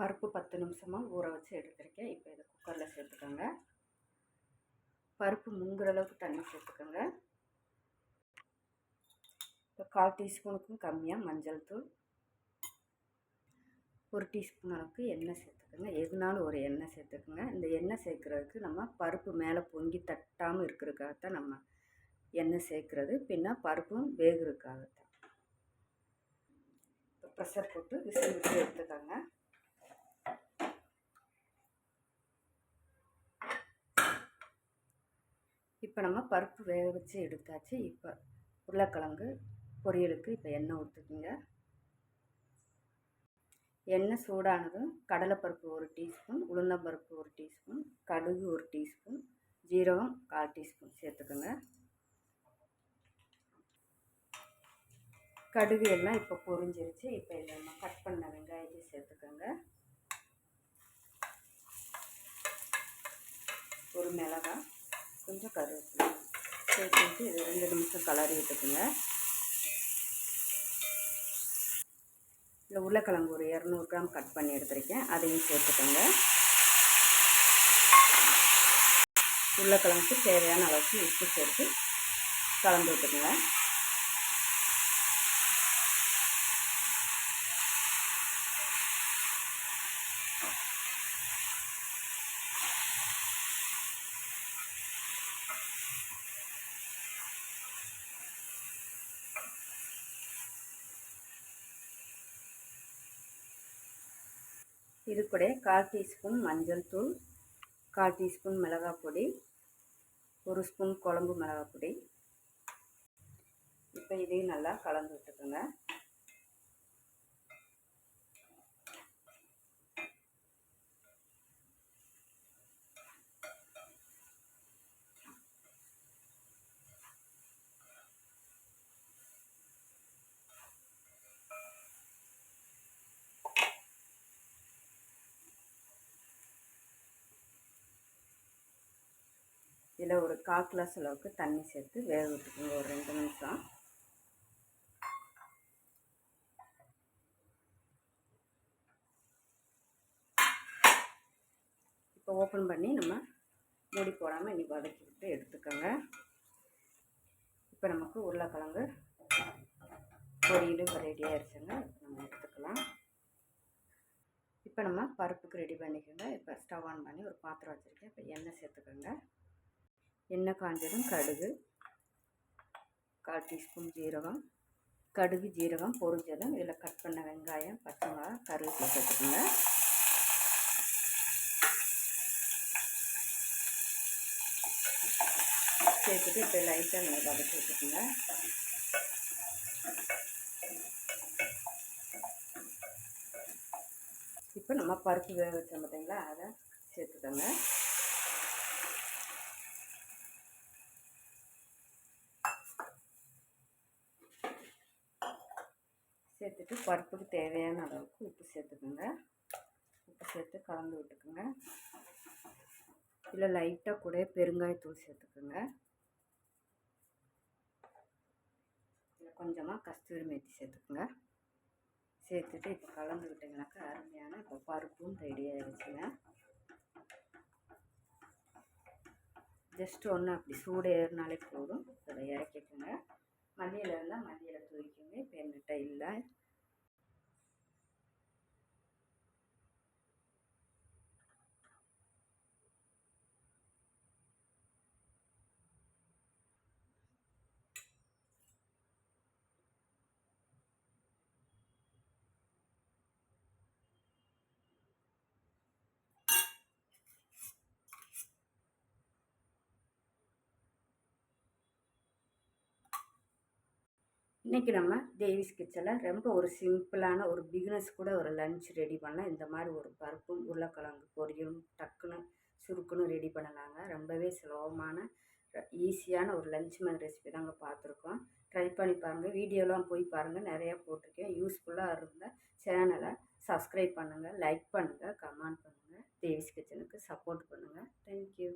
பருப்பு பத்து நிமிஷமாக ஊற வச்சு எடுத்துருக்கேன். இப்போ இதை குக்கரில் சேர்த்துக்கோங்க. பருப்பு முங்குற அளவுக்கு தண்ணி சேர்த்துக்கோங்க. இப்போ கால் டீஸ்பூனுக்கும் கம்மியாக மஞ்சள் தூள். ஒரு டீஸ்பூன் அளவுக்கு எண்ணெய் சேர்த்துக்கோங்க. எதுனாலும் ஒரு எண்ணெய் சேர்த்துக்கோங்க. இந்த எண்ணெய் சேர்க்குறதுக்கு நம்ம பருப்பு மேலே பொங்கி தட்டாமல் இருக்கிறதுக்காகத்தான் நம்ம எண்ணெய் சேர்க்குறது. பின்ன பருப்பும் வேகிறதுக்காகத்தான். இப்போ ப்ரெஷர் போட்டு விசில் விட்டு எடுத்துக்கோங்க. இப்போ நம்ம பருப்பு வேக வச்சு எடுத்தாச்சு. இப்போ உருளைக்கிழங்கு பொரியலுக்கு இப்போ எண்ணெய் ஊற்றுக்குங்க எண்ணெய் சூடானதும் கடலைப்பருப்பு ஒரு டீஸ்பூன் உளுந்தம்பருப்பு ஒரு டீஸ்பூன் கடுகு ஒரு டீஸ்பூன் ஜீரகம் கால் டீஸ்பூன் சேர்த்துக்கோங்க. கடுகு எல்லாம் இப்போ பொரிஞ்சிருச்சு. இப்போ இதை நம்ம கட் பண்ண வெங்காயத்தை சேர்த்துக்கோங்க. ஒரு மிளகாய் கொஞ்சம் கருவேப்பிலை சேர்த்துட்டு இது ரெண்டு நிமிஷம் கலரி விட்டுக்குங்க. இல்லை உருளைக்கிழங்கு ஒரு இரநூறு கிராம் கட் பண்ணி எடுத்துருக்கேன். அதையும் சேர்த்துக்கோங்க. உருளைக்கிழங்குக்கு தேவையான அளவுக்கு உப்பு சேர்த்து கலந்து விட்டுக்குங்க. இது கூட கால் டீஸ்பூன் மஞ்சள் தூள் கால் டீஸ்பூன் மிளகாய் பொடி ஒரு ஸ்பூன் குழம்பு மிளகாய் பொடி. இப்போ இதையும் நல்லா கலந்து விட்டுக்கோங்க. இதில் ஒரு கால் கிளாஸ் அளவுக்கு தண்ணி சேர்த்து வேக விட்டுக்கோங்க. ஒரு ரெண்டு நிமிஷம். இப்போ ஓப்பன் பண்ணி நம்ம மூடி போடாமல் இன்றைக்கி வதக்கி விட்டு எடுத்துக்கோங்க. இப்போ நமக்கு உருளைக்கிழங்கு பொரியலும் இப்போ ரெடியாக இருச்சுங்க நம்ம எடுத்துக்கலாம். இப்போ நம்ம பருப்புக்கு ரெடி பண்ணிக்கோங்க. இப்போ ஸ்டவ் ஆன் பண்ணி ஒரு பாத்திரம் வச்சுருக்கேன். இப்போ எண்ணெய் சேர்த்துக்கோங்க. எண்ணெய் காஞ்சதும் கடுகு கால் டீஸ்பூன் ஜீரகம் கடுகு ஜீரகம் பொரிஞ்சதும் இதில் கட் பண்ண வெங்காயம் பச்சை மிளகா கருவேப்பிலை சேர்த்துக்கோங்க. சேர்த்துட்டு இப்போ லைட்டாக நீங்கள் வதக்கி வச்சுக்கோங்க இப்போ நம்ம பருப்பு வேக வச்சோம் பார்த்தீங்களா அதை சேர்த்துக்கோங்க. சேர்த்துட்டு பருப்புக்கு தேவையான அளவுக்கு உப்பு சேர்த்துக்கோங்க. உப்பு சேர்த்து கலந்து விட்டுக்குங்க. இல்லை லைட்டாக கூட பெருங்காயத்தூள் சேர்த்துக்குங்க. இல்லை கொஞ்சமாக கஸ்தூரி மேத்தி சேர்த்துக்குங்க. சேர்த்துட்டு இப்போ கலந்து விட்டிங்கனாக்கா அருமையான இப்போ பருப்பும் ரெடி ஆகிடுச்சுங்க ஜஸ்ட் ஒன்று அப்படி சூடு ஏறினாலே போதும் அதை இறக்கிக்கோங்க. மல்லியில் இருந்தால் மல்லியில் தூக்கிக்கோங்க இப்போ என்கிட்ட இல்லை இன்றைக்கி நம்ம தேவிஸ் கிச்சனில் ரொம்ப ஒரு சிம்பிளான ஒரு பிகினஸ் கூட ஒரு லஞ்ச் ரெடி பண்ணலாம். இந்த மாதிரி ஒரு பருப்பும் உருளைக்கிழங்கு பொரியும் டக்குன்னு சுருக்குன்னு ரெடி பண்ணலாங்க. ரொம்பவே சுலபமான ஈஸியான ஒரு லஞ்ச் மேன் ரெசிபி தாங்க பார்த்துருக்கோம். ட்ரை பண்ணி பாருங்கள் வீடியோலாம் போய் பாருங்கள் நிறையா போட்டிருக்கேன். யூஸ்ஃபுல்லாக இருந்தால் சேனலை சப்ஸ்கிரைப் பண்ணுங்கள் லைக் பண்ணுங்கள் கமெண்ட் பண்ணுங்கள் தேவிஸ் கிச்சனுக்கு சப்போர்ட் பண்ணுங்கள் தேங்க்யூ